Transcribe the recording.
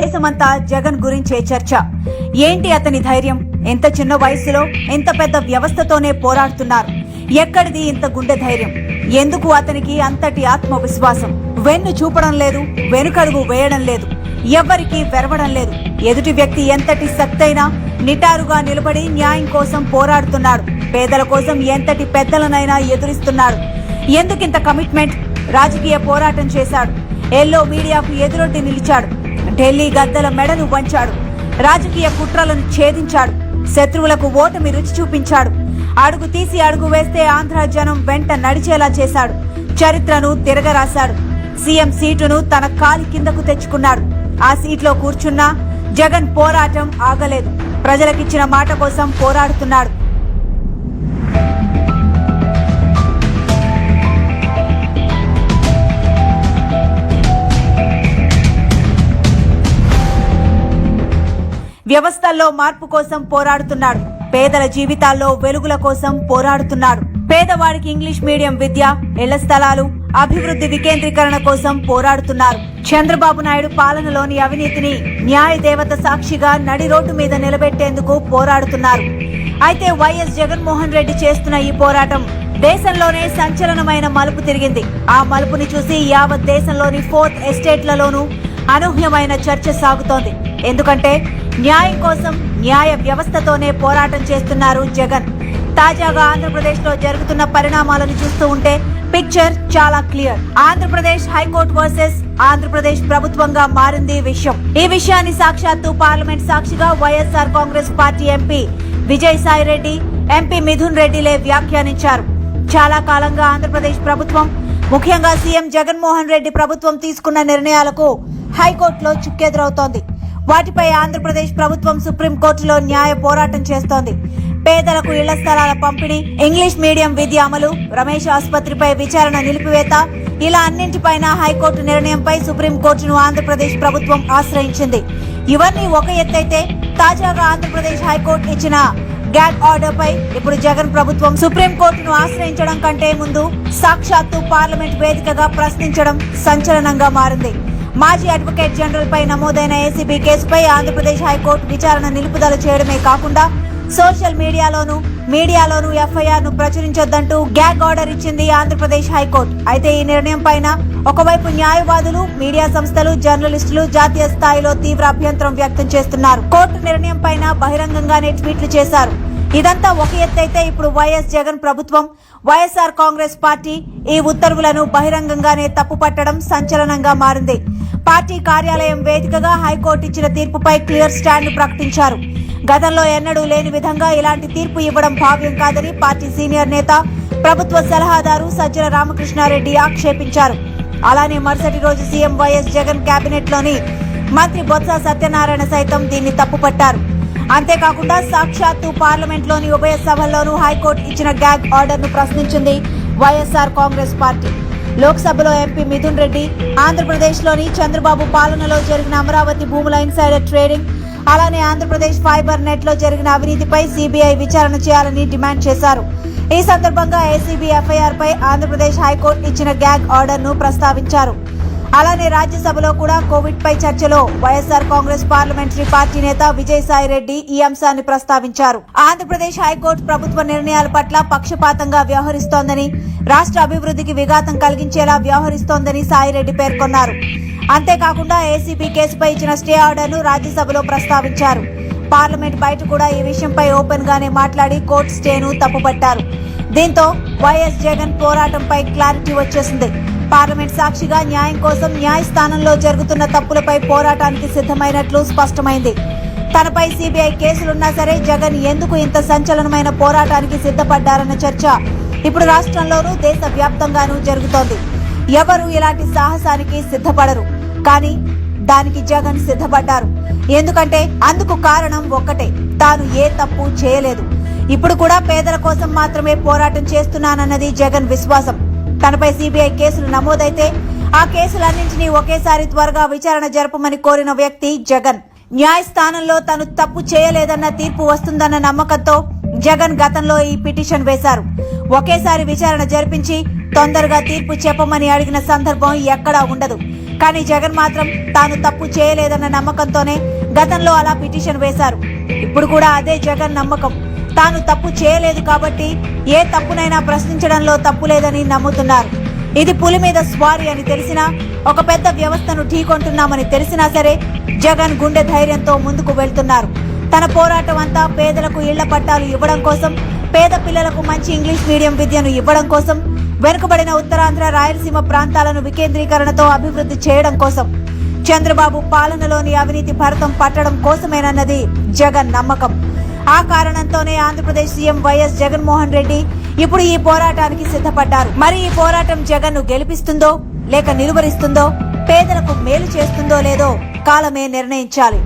దేశమంతా జగన్ గురించే చర్చ. ఏంటి అతని ధైర్యం? ఎంత చిన్న వయసులో ఎంత పెద్ద వ్యవస్థతోనే పోరాడుతున్నారు? ఎక్కడిది ఇంత గుండె ధైర్యం? ఎందుకు అతనికి అంతటి ఆత్మవిశ్వాసం? వెన్ను చూపడం లేదు వెనుకడుగు వేయడం లేదు ఎవ్వరికీ వెరవడం లేదు. ఎదుటి వ్యక్తి ఎంతటి శక్తైనా నిటారుగా నిలబడి న్యాయం కోసం పోరాడుతున్నాడు. పేదల కోసం ఎంతటి పెద్దలనైనా ఎదురిస్తున్నాడు. ఎందుకింత కమిట్మెంట్? రాజకీయ పోరాటం చేశాడు. ఎల్లో మీడియాకు ఎదురొడ్డి నిలిచాడు. ఢిల్లీ గద్దల మెడను వంచాడు. రాజకీయ కుట్రలను ఛేదించాడు. శత్రువులకు ఓటమి రుచి చూపించాడు. అడుగు తీసి అడుగు వేస్తే ఆంధ్ర జనం వెంట నడిచేలా చేశాడు. చరిత్రను తిరగరాశాడు. సీఎం సీటును తన కాలి కిందకు తెచ్చుకున్నాడు. ఆ సీట్లో కూర్చున్నా జగన్ పోరాటం ఆగలేదు. ప్రజలకిచ్చిన మాట కోసం పోరాడుతున్నాడు. వ్యవస్థల్లో మార్పు కోసం పోరాడుతున్నాడు. పేదల జీవితాల్లో వెలుగుల కోసం పోరాడుతున్నాడు. పేదవాడికి ఇంగ్లీష్ మీడియం విద్య ఇళ్ళ స్థలాలు అభివృద్ధి వికేంద్రీకరణ కోసం పోరాడుతున్నారు. చంద్రబాబు నాయుడు పాలనలోని అవినీతిని న్యాయ దేవత సాక్షిగా నడి రోడ్డు మీద నిలబెట్టేందుకు పోరాడుతున్నారు. అయితే వైఎస్ జగన్మోహన్ రెడ్డి చేస్తున్న ఈ పోరాటం దేశంలోనే సంచలనమైన మలుపు తిరిగింది. ఆ మలుపుని చూసి యావత్ దేశంలోని ఫోర్త్ ఎస్టేట్లలోనూ అనూహ్యమైన చర్చ సాగుతోంది. ఎందుకంటే న్యాయం కోసం న్యాయ వ్యవస్థతోనే పోరాటం చేస్తున్నారు జగన్. తాజాగా ఆంధ్రప్రదేశ్లో జరుగుతున్న పరిణామాలను చూస్తూ ఉంటే పిక్చర్ చాలా clear. Andhra Pradesh high court versus Andhra Pradesh ప్రభుత్వంగా మారింది విషయం. ఈ విషయాన్ని సాక్షాత్తు పార్లమెంట్ సాక్షిగా YSR Congress party MP Vijayasai Reddy MP Mithun రెడ్డిలే వ్యాఖ్యానించారు. చాలా కాలంగా ఆంధ్రప్రదేశ్ ప్రభుత్వం ముఖ్యంగా సీఎం జగన్మోహన్ రెడ్డి ప్రభుత్వం తీసుకున్న నిర్ణయాలకు హైకోర్టులో చుక్కెదురవుతోంది. వాటిపై ఆంధ్రప్రదేశ్ ప్రభుత్వం సుప్రీంకోర్టులో న్యాయ పోరాటం చేస్తోంది. పేదలకు ఇళ్ళ స్థలాల పంపిణీ ఇంగ్లీష్ మీడియం విద్య అమలు రమేష్ ఆసుపత్రిపై విచారణ నిలిపివేత ఇలా అన్నింటిపైన హైకోర్టు నిర్ణయంపై సుప్రీంకోర్టును ఆంధ్రప్రదేశ్ ప్రభుత్వం ఆశ్రయించింది. ఇవన్నీ ఒక ఎత్తైతే తాజాగా ఆంధ్రప్రదేశ్ హైకోర్టు ఇచ్చిన గ్యాగ్ ఆర్డర్ పై ఇప్పుడు జగన్ ప్రభుత్వం సుప్రీంకోర్టును ఆశ్రయించడం కంటే ముందు సాక్షాత్తు పార్లమెంట్ వేదికగా ప్రశ్నించడం సంచలనంగా మారింది. మాజీ అడ్వకేట్ జనరల్ పై నమోదైన ఏసీబీ కేసుపై ఆంధ్రప్రదేశ్ హైకోర్టు విచారణ నిలుపుదల చేయడమే కాకుండా సోషల్ మీడియాలోను మీడియాలోను ఎఫ్ఐఆర్ను ప్రచురించొద్దంటూ గ్యాగ్ ఆర్డర్ ఇచ్చింది ఆంధ్రప్రదేశ్ హైకోర్టు. అయితే ఈ నిర్ణయం పైన ఒకవైపు న్యాయవాదులు మీడియా సంస్థలు జర్నలిస్టులు జాతీయ స్థాయిలో తీవ్ర అభ్యంతరం వ్యక్తం చేస్తున్నారు. కోర్టు నిర్ణయం పైన బహిరంగంగానే ట్వీట్లు చేశారు. ఇదంతా ఒక ఎత్తైతే ఇప్పుడు వైఎస్ జగన్ ప్రభుత్వం. వైఎస్ఆర్ కాంగ్రెస్ పార్టీ ఈ ఉత్తర్వులను బహిరంగంగానే తప్పుపట్టడం సంచలనంగా మారింది. పార్టీ కార్యాలయం వేదికగా హైకోర్టు ఇచ్చిన తీర్పుపై క్లియర్ స్టాండ్ ప్రకటించారు. గతంలో ఎన్నడూ లేని విధంగా ఇలాంటి తీర్పు ఇవ్వడం భావ్యం కాదని పార్టీ సీనియర్ నేత ప్రభుత్వ సలహాదారు సజ్జల రామకృష్ణారెడ్డి ఆక్షేపించారు. అలానే మరుసటి రోజు సీఎం వైఎస్ జగన్ కేబినెట్లోని మంత్రి బొత్స సత్యనారాయణ సైతం దీన్ని తప్పుపట్టారు. అంతేకాకుండా సాక్షాత్తు పార్లమెంట్లోని ఉభయ సభల్లోనూ హైకోర్టు ఇచ్చిన గ్యాగ్ ఆర్డర్ను ప్రశ్నించింది వైఎస్ఆర్ కాంగ్రెస్ పార్టీ. లోక్సభలో ఎంపీ మిథున్ రెడ్డి ఆంధ్రప్రదేశ్లోని చంద్రబాబు పాలనలో జరిగిన అమరావతి భూముల ఇన్సైడర్ ట్రేడింగ్ అలానే ఆంధ్రప్రదేశ్ ఫైబర్ నెట్లో జరిగిన అవినీతిపై సిబిఐ విచారణ చేయాలని డిమాండ్ చేశారు. ఈ సందర్భంగా ఏసీబీ ఎఫ్ఐఆర్ పై ఆంధ్రప్రదేశ్ హైకోర్టు ఇచ్చిన గ్యాగ్ ఆర్డర్ను ప్రస్తావించారు. అలానే రాజ్యసభలో కూడా కోవిడ్ పై చర్చలో వైఎస్ఆర్ కాంగ్రెస్ పార్లమెంటరీ పార్టీ నేత విజయసాయి రెడ్డి ఈ అంశాన్ని ప్రస్తావించారు. ఆంధ్రప్రదేశ్ హైకోర్టు ప్రభుత్వ నిర్ణయాల పట్ల పక్షపాతంగా వ్యవహరిస్తోందని రాష్ట్ర అభివృద్ధికి విఘాతం కలిగించేలా వ్యవహరిస్తోందని సాయిరెడ్డి పేర్కొన్నారు. అంతేకాకుండా ఏసీబీ కేసుపై ఇచ్చిన స్టే ఆర్డర్ను రాజ్యసభలో ప్రస్తావించారు. పార్లమెంట్ బయట కూడా ఈ విషయంపై ఓపెన్ గానే మాట్లాడి కోర్టు స్టేను తప్పుపట్టారు. దీంతో వైఎస్ జగన్ పోరాటంపై క్లారిటీ వచ్చేసింది. పార్లమెంట్ సాక్షిగా న్యాయం కోసం న్యాయస్థానంలో జరుగుతున్న తప్పులపై పోరాటానికి సిద్ధమైనట్లు స్పష్టమైంది. తనపై సిబిఐ కేసులున్నా సరే జగన్ ఎందుకు ఇంత సంచలనమైన పోరాటానికి సిద్ధపడ్డారన్న చర్చ ఇప్పుడు రాష్ట్రంలోనూ దేశ వ్యాప్తంగానూ జరుగుతోంది. ఎవరు ఇలాంటి సాహసానికి సిద్ధపడరు. కానీ దానికి జగన్ సిద్ధపడ్డారు. ఎందుకంటే అందుకు కారణం ఒక్కటే. తాను ఏ తప్పు చేయలేదు. ఇప్పుడు కూడా పేదల కోసం మాత్రమే పోరాటం చేస్తున్నానన్నది జగన్ విశ్వాసం. తనపై సిబిఐ కేసులు నమోదైతే ఆ కేసులన్నింటినీ ఒకేసారి త్వరగా విచారణ జరపమని కోరిన వ్యక్తి జగన్. న్యాయస్థానంలో తను తప్పు చేయలేదన్న తీర్పు వస్తుందన్న నమ్మకంతో జగన్ గతంలో ఈ పిటిషన్ వేశారు. ఒకేసారి విచారణ జరిపించి తొందరగా తీర్పు చెప్పమని అడిగిన సందర్భం ఎక్కడా ఉండదు. కానీ జగన్ మాత్రం తాను తప్పు చేయలేదన్న నమ్మకంతోనే గతంలో అలా పిటిషన్ వేశారు. ఇప్పుడు కూడా అదే జగన్ నమ్మకం. తాను తప్పు చేయలేదు కాబట్టి ఏ తప్పునైనా ప్రశ్నించడంలో తప్పు లేదని నమ్ముతున్నారు. ఇది పులి మీద స్వారీ అని తెలిసినా ఒక పెద్ద వ్యవస్థను ఢీకొంటున్నామని తెలిసినా సరే జగన్ గుండె ధైర్యంతో ముందుకు వెళ్తున్నారు. తన పోరాటం అంతా పేదలకు ఇళ్ళ పట్టాలు ఇవ్వడం కోసం పేద పిల్లలకు మంచి ఇంగ్లీష్ మీడియం విద్యను ఇవ్వడం కోసం వెనుకబడిన ఉత్తరాంధ్ర రాయలసీమ ప్రాంతాలను వికేంద్రీకరణతో అభివృద్ధి చేయడం కోసం చంద్రబాబు పాలనలోని అవినీతి భరతం పట్టడం కోసమేనన్నది జగన్ నమ్మకం. ఆ కారణంతోనే ఆంధ్రప్రదేశ్ సీఎం వైఎస్ జగన్మోహన్ రెడ్డి ఇప్పుడు ఈ పోరాటానికి సిద్ధపడ్డారు. మరి ఈ పోరాటం జగన్ను గెలిపిస్తుందో లేక నిలువరిస్తుందో పేదలకు మేలు చేస్తుందో లేదో కాలమే నిర్ణయించాలి.